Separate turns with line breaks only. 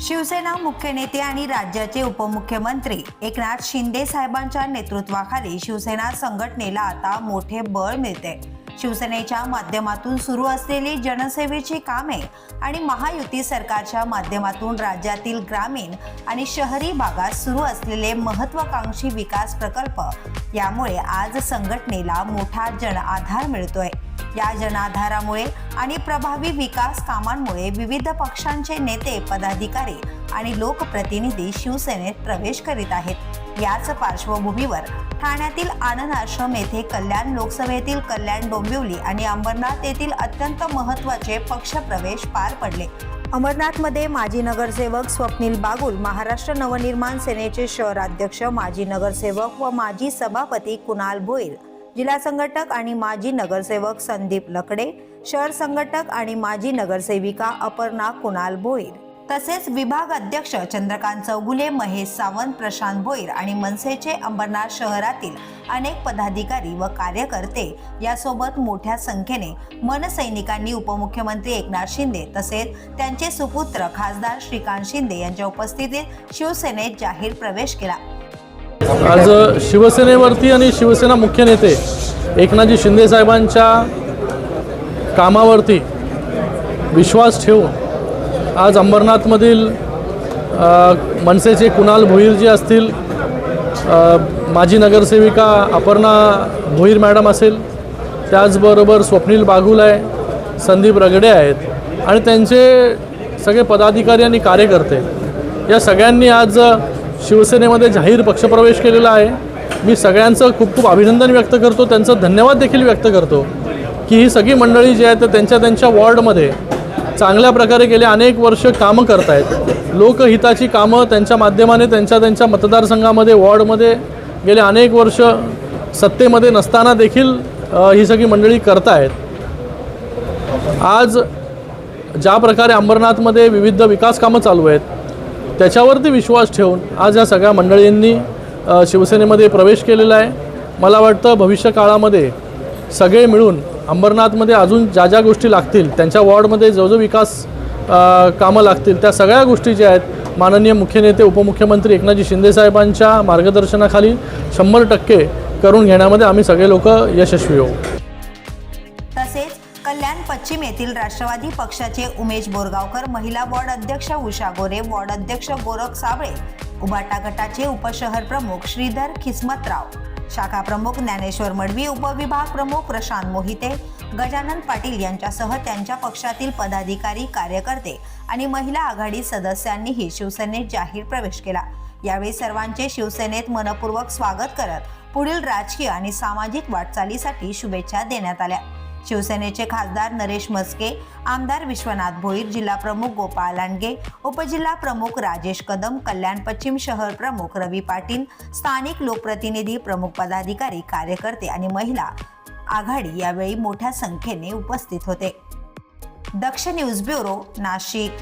शिवसेना मुख्य नेते आणि राज्याचे उपमुख्यमंत्री एकनाथ शिंदे साहेबांच्या नेतृत्वाखाली शिवसेना संघटनेला आता मोठे बळ मिळते शिवसेनेच्या माध्यमातून सुरू असलेली जनसेवेची कामे आणि महायुती सरकारच्या माध्यमातून राज्यातील ग्रामीण आणि शहरी भागात सुरू असलेले महत्वाकांक्षी विकास प्रकल्प यामुळे आज संघटनेला मोठा जन आधार मिळतोय. या जनाधारामुळे आणि प्रभावी विकास कामांमुळे विविध पक्षांचे नेते पदाधिकारी आणि लोकप्रतिनिधी शिवसेनेत प्रवेश करीत आहेत. याच पार्श्वभूमीवर ठाण्यातील आनंद आश्रम येथे कल्याण लोकसभेतील कल्याण डोंबिवली आणि अंबरनाथ येथील अत्यंत महत्त्वाचे पक्षप्रवेश पार पडले. अमरनाथमध्ये माजी नगरसेवक स्वप्नील बागुल महाराष्ट्र नवनिर्माण सेनेचे शहराध्यक्ष माजी नगरसेवक व माजी सभापती कुणाल भोईर जिल्हा संघटक आणि माजी नगरसेवक संदीप लकडे शहर संघटक आणि माजी नगरसेविका अपर्णा कुणाल भोईर तसेच विभाग अध्यक्ष चंद्रकांत चौगुले महेश सावंत प्रशांत भोईर आणि मनसेचे अंबरनाथ शहरातील अनेक पदाधिकारी व कार्यकर्ते यासोबत मोठ्या संख्येने मनसैनिकांनी उपमुख्यमंत्री एकनाथ शिंदे तसेच त्यांचे सुपुत्र खासदार श्रीकांत शिंदे यांच्या उपस्थितीत शिवसेनेत जाहीर प्रवेश केला.
आज शिवसेनेवरती आणि शिवसेना मुख्य नेते एकनाथजी शिंदे साहेबांच्या कामावरती विश्वास ठेवून आज अंबरनाथमधील मनसेचे कुणाल भोईरजी असतील माजी नगरसेविका अपर्णा भोईर मॅडम असेल त्याचबरोबर स्वप्नील बागुल आहे संदीप रगडे आहेत आणि त्यांचे सगळे पदाधिकारी आणि कार्यकर्ते या सगळ्यांनी आज शिवसेनेमध्ये जाहीर पक्षप्रवेश केलेला आहे. मी सगळ्यांचं खूप खूप अभिनंदन व्यक्त करतो. त्यांचं धन्यवाद देखील व्यक्त करतो की ही सगळी मंडळी जी आहेत त्यांच्या त्यांच्या वॉर्डमध्ये चांगल्या प्रकारे गेले अनेक वर्ष कामं करत आहेत लोकहिताची कामं त्यांच्या माध्यमाने त्यांच्या त्यांच्या मतदारसंघामध्ये वॉर्डमध्ये गेले अनेक वर्ष सत्तेमध्ये नसताना देखील ही सगळी मंडळी करतायत. आज ज्या प्रकारे अंबरनाथमध्ये विविध विकास कामं चालू आहेत त्याच्यावरती विश्वास ठेवून आज या सगळ्या मंडळींनी शिवसेनेमध्ये प्रवेश केलेला आहे. मला वाटतं भविष्य काळामध्ये सगळे मिळून अंबरनाथमध्ये अजून ज्या ज्या गोष्टी लागतील त्यांच्या वॉर्डमध्ये जो जो विकास कामं लागतील त्या सगळ्या गोष्टी ज्या आहेत माननीय मुख्य नेते उपमुख्यमंत्री एकनाथजी शिंदेसाहेबांच्या मार्गदर्शनाखाली शंभर टक्के करून घेण्यामध्ये आम्ही सगळे लोक यशस्वी होऊ.
तसेच कल्याण पश्चिम येथील राष्ट्रवादी पक्षाचे उमेश बोरगावकर महिला वॉर्ड अध्यक्ष उषा गोरे वॉर्ड अध्यक्ष गोरख साबळे उभाटा गटाचे उपशहर प्रमुख श्रीधर खिस्मतराव शाखा प्रमुख ज्ञानेश्वर मडवी उपविभाग प्रमुख प्रशांत मोहिते गजानन पाटील यांच्यासह त्यांच्या पक्षातील पदाधिकारी कार्यकर्ते आणि महिला आघाडी सदस्यांनीही शिवसेनेत जाहीर प्रवेश केला. यावेळी सर्वांचे शिवसेनेत मनपूर्वक स्वागत करत पुढील राजकीय आणि सामाजिक वाटचालीसाठी शुभेच्छा देण्यात आल्या. शिवसेनेचे खासदार नरेश मस्के आमदार विश्वनाथ भोईर जिल्हा प्रमुख गोपाळ लांडगे उपजिल्हा प्रमुख राजेश कदम कल्याण पश्चिम शहर प्रमुख रवी पाटील स्थानिक लोकप्रतिनिधी प्रमुख पदाधिकारी कार्यकर्ते आणि महिला आघाडी यावेळी मोठ्या संख्येने उपस्थित होते. Daksh news bureau Nashik.